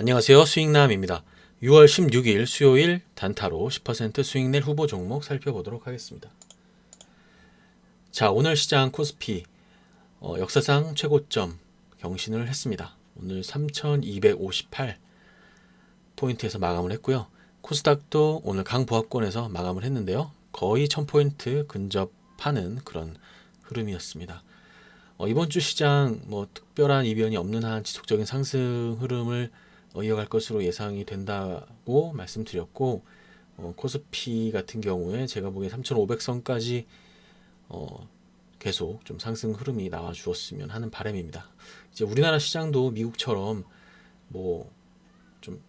안녕하세요. 수익남입니다. 6월 16일 수요일 단타로 10% 수익 낼 후보 종목 살펴보도록 하겠습니다. 자, 오늘 시장 코스피 어, 역사상 최고점 경신을 했습니다. 오늘 3258 포인트에서 마감을 했고요. 코스닥도 오늘 강보합권에서 마감을 했는데요. 거의 1000포인트 근접하는 그런 흐름이었습니다. 어, 이번 주 시장 뭐 특별한 이변이 없는 한 지속적인 상승 흐름을 어, 이어갈 것으로 예상이 된다고 말씀드렸고 어, 코스피 같은 경우에 제가 보기에 3,500선까지 어, 계속 좀 상승 흐름이 나와 주었으면 하는 바람입니다. 이제 우리나라 시장도 미국처럼 뭐 좀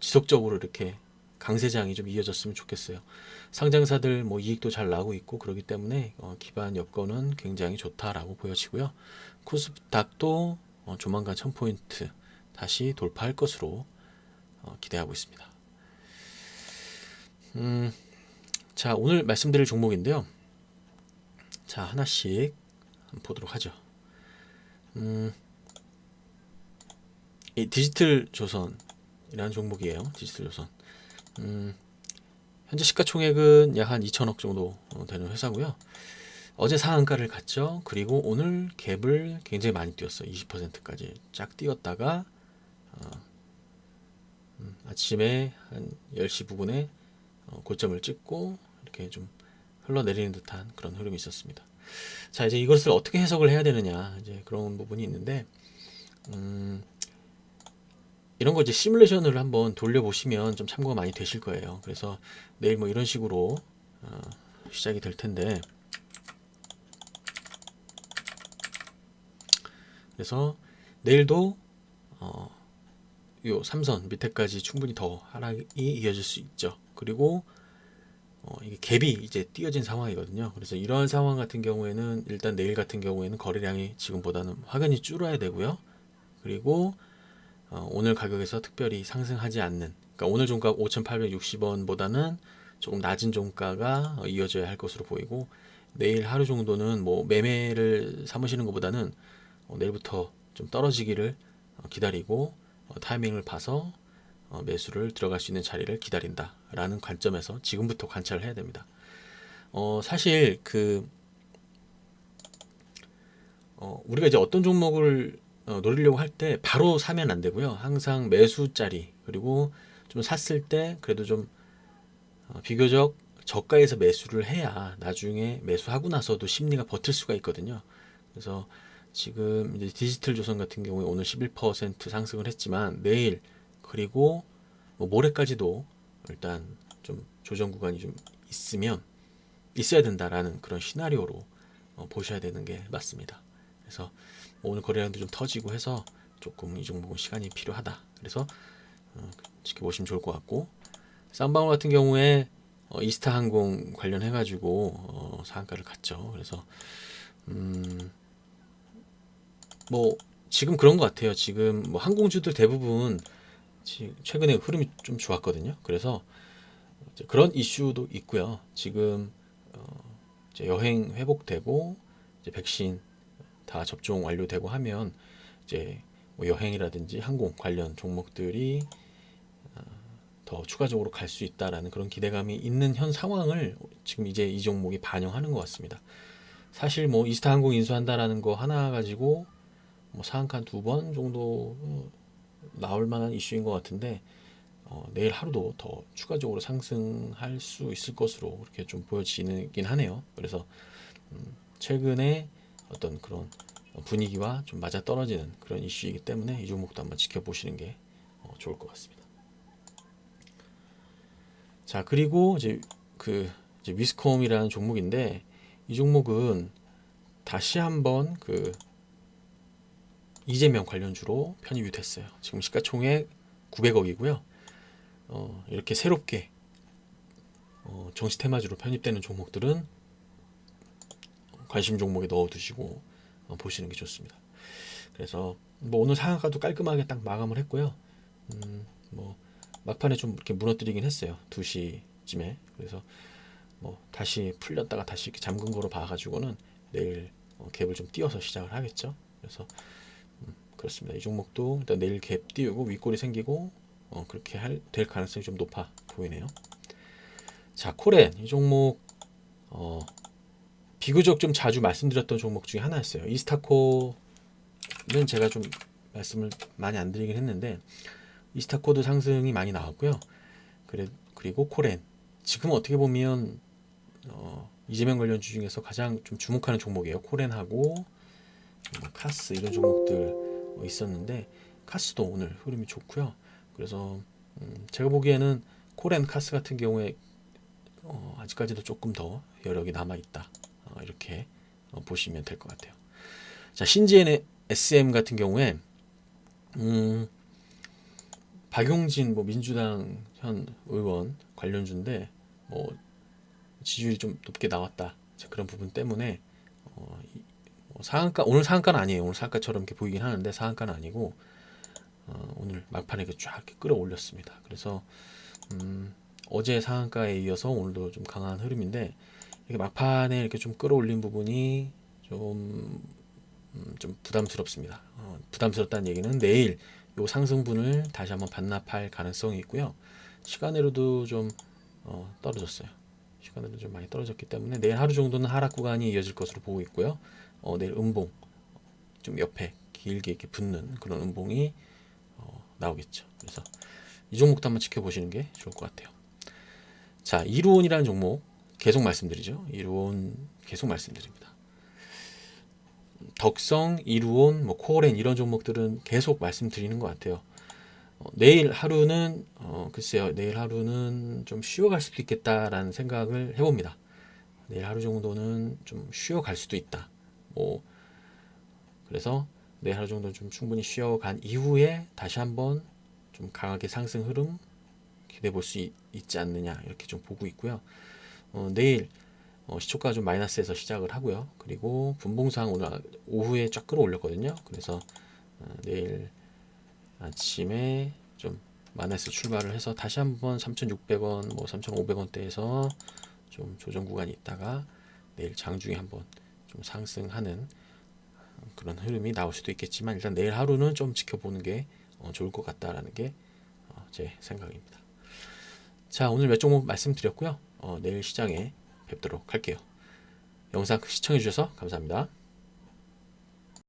지속적으로 이렇게 강세장이 좀 이어졌으면 좋겠어요. 상장사들 뭐 이익도 잘 나고 있고 그렇기 때문에 어, 기반 여건은 굉장히 좋다라고 보여지고요. 코스닥도 어, 조만간 1000포인트 다시 돌파할 것으로 어, 기대하고 있습니다. 음, 자 오늘 말씀드릴 종목인데요. 자 하나씩 보도록 하죠. 음, 이 디지털 조선이라는 종목이에요. 디지털 조선. 음, 현재 시가총액은 약 한 2천억 정도 어, 되는 회사고요. 어제 상한가를 갔죠. 그리고 오늘 갭을 굉장히 많이 뛰었어요. 20%까지 쫙 뛰었다가 아침에 한 10시 부근에 어, 고점을 찍고 이렇게 좀 흘러내리는 듯한 그런 흐름이 있었습니다. 자 이제 이것을 어떻게 해석을 해야 되느냐 이제 그런 부분이 있는데 음, 이런 거 이제 시뮬레이션을 한번 돌려보시면 좀 참고가 많이 되실 거예요. 그래서 내일 뭐 이런 식으로 어, 시작이 될 텐데 그래서 내일도 어, 요 삼선 밑에까지 충분히 더 하락이 이어질 수 있죠. 그리고 어, 이게 갭이 이제 띄어진 상황이거든요. 그래서 이러한 상황 같은 경우에는 일단 내일 같은 경우에는 거래량이 지금보다는 확연히 줄어야 되고요. 그리고 어, 오늘 가격에서 특별히 상승하지 않는 그러니까 오늘 종가 5,860원보다는 조금 낮은 종가가 어, 이어져야 할 것으로 보이고 내일 하루 정도는 뭐 매매를 삼으시는 것보다는 어, 내일부터 좀 떨어지기를 어, 기다리고 어, 타이밍을 봐서 어, 매수를 들어갈 수 있는 자리를 기다린다라는 관점에서 지금부터 관찰을 해야 됩니다. 어, 사실 그 어, 우리가 이제 어떤 종목을 어, 노리려고 할 때 바로 사면 안 되고요. 항상 매수짜리 그리고 좀 샀을 때 그래도 좀 어, 비교적 저가에서 매수를 해야 나중에 매수하고 나서도 심리가 버틸 수가 있거든요. 그래서 지금 이제 디지털 조선 같은 경우에 오늘 11% 상승을 했지만 내일 그리고 뭐 모레까지도 일단 좀 조정 구간이 좀 있으면 있어야 된다라는 그런 시나리오로 어, 보셔야 되는 게 맞습니다. 그래서 뭐 오늘 거래량도 좀 터지고 해서 조금 이 종목은 시간이 필요하다. 그래서 어, 지켜보시면 좋을 것 같고 쌍방울 같은 경우에 어, 이스타 항공 관련해 가지고 어, 상한가를 갔죠. 그래서 음, 뭐 지금 그런 것 같아요. 지금 뭐 항공주들 대부분 지- 최근에 흐름이 좀 좋았거든요. 그래서 그런 이슈도 있고요. 지금 어, 이제 여행 회복되고 이제 백신 다 접종 완료되고 하면 이제 뭐 여행이라든지 항공 관련 종목들이 어, 더 추가적으로 갈 수 있다라는 그런 기대감이 있는 현 상황을 지금 이제 이 종목이 반영하는 것 같습니다. 사실 뭐 이스타 항공 인수한다라는 거 하나 가지고 뭐 상한가 두 번 정도 어, 나올 만한 이슈인 것 같은데 어, 내일 하루도 더 추가적으로 상승할 수 있을 것으로 그렇게 좀 보여지긴 하네요. 그래서 음, 최근에 어떤 그런 분위기와 좀 맞아 떨어지는 그런 이슈이기 때문에 이 종목도 한번 지켜보시는 게 어, 좋을 것 같습니다. 자 그리고 이제 그 이제 위스콤이라는 종목인데 이 종목은 다시 한번 그 이재명 관련주로 편입이 됐어요. 지금 시가총액 900억이고요. 어, 이렇게 새롭게 어, 정치 테마주로 편입되는 종목들은 관심 종목에 넣어두시고 어, 보시는 게 좋습니다. 그래서 뭐 오늘 상한가도 깔끔하게 딱 마감을 했고요. 음, 뭐 막판에 좀 이렇게 무너뜨리긴 했어요. 2시쯤에. 그래서 뭐 다시 풀렸다가 다시 이렇게 잠근 거로 봐가지고는 내일 어, 갭을 좀 띄워서 시작을 하겠죠. 그래서 음, 그렇습니다. 이 종목도 일단 내일 갭 띄우고 윗골이 생기고 어, 그렇게 할, 될 가능성이 좀 높아 보이네요. 자, 코렌 이 종목 어, 비교적 좀 자주 말씀드렸던 종목 중에 하나였어요. 이스타코는 제가 좀 말씀을 많이 안 드리긴 했는데 이스타코도 상승이 많이 나왔고요. 그래, 그리고 코렌 지금 어떻게 보면 어, 이재명 관련주 중에서 가장 좀 주목하는 종목이에요. 코렌하고 뭐 카스 이런 종목들 어, 있었는데 카스도 오늘 흐름이 좋고요. 그래서 음, 제가 보기에는 코렌 카스 같은 경우에 어, 아직까지도 조금 더 여력이 남아 있다. 어, 이렇게 어, 보시면 될 것 같아요. 자 신지엔의 SM 같은 경우에 음, 박용진 뭐 민주당 현 의원 관련주인데 뭐 지지율이 좀 높게 나왔다. 자, 그런 부분 때문에 어, 상한가 오늘 상한가는 아니에요. 오늘 상한가처럼 이렇게 보이긴 하는데 상한가는 아니고 어, 오늘 막판에 쫙 끌어올렸습니다. 그래서 음, 어제 상한가에 이어서 오늘도 좀 강한 흐름인데 이렇게 막판에 이렇게 좀 끌어올린 부분이 좀, 음, 좀 부담스럽습니다. 어, 부담스럽다는 얘기는 내일 요 상승분을 다시 한번 반납할 가능성이 있고요. 시간으로도 좀 어, 떨어졌어요. 시간으로 좀 많이 떨어졌기 때문에 내일 하루 정도는 하락 구간이 이어질 것으로 보고 있고요. 어, 내일 음봉 좀 옆에 길게 이렇게 붙는 그런 음봉이 어, 나오겠죠. 그래서 이 종목도 한번 지켜보시는 게 좋을 것 같아요. 자, 이루온이라는 종목 계속 말씀드리죠. 이루온 계속 말씀드립니다. 덕성, 이루온, 뭐 코어렌 이런 종목들은 계속 말씀드리는 것 같아요. 어, 내일 하루는 어, 글쎄요, 내일 하루는 좀 쉬어갈 수도 있겠다라는 생각을 해봅니다. 내일 하루 정도는 좀 쉬어갈 수도 있다. 뭐 그래서 내일 하루 정도 좀 충분히 쉬어간 이후에 다시 한번 좀 강하게 상승 흐름 기대해 볼 수 있지 않느냐 이렇게 좀 보고 있고요. 어, 내일 어, 시초가 좀 마이너스에서 시작을 하고요. 그리고 분봉상 오늘 아- 오후에 쫙 끌어올렸거든요. 그래서 어, 내일 아침에 좀 마이너스 출발을 해서 다시 한번 3,600원, 뭐 3,500원대에서 좀 조정 구간이 있다가 내일 장중에 한번 좀 상승하는 그런 흐름이 나올 수도 있겠지만 일단 내일 하루는 좀 지켜보는 게 어, 좋을 것 같다라는 게 어, 제 생각입니다. 자 오늘 몇 종목 말씀드렸고요. 어, 내일 시장에 뵙도록 할게요. 영상 시청해 주셔서 감사합니다.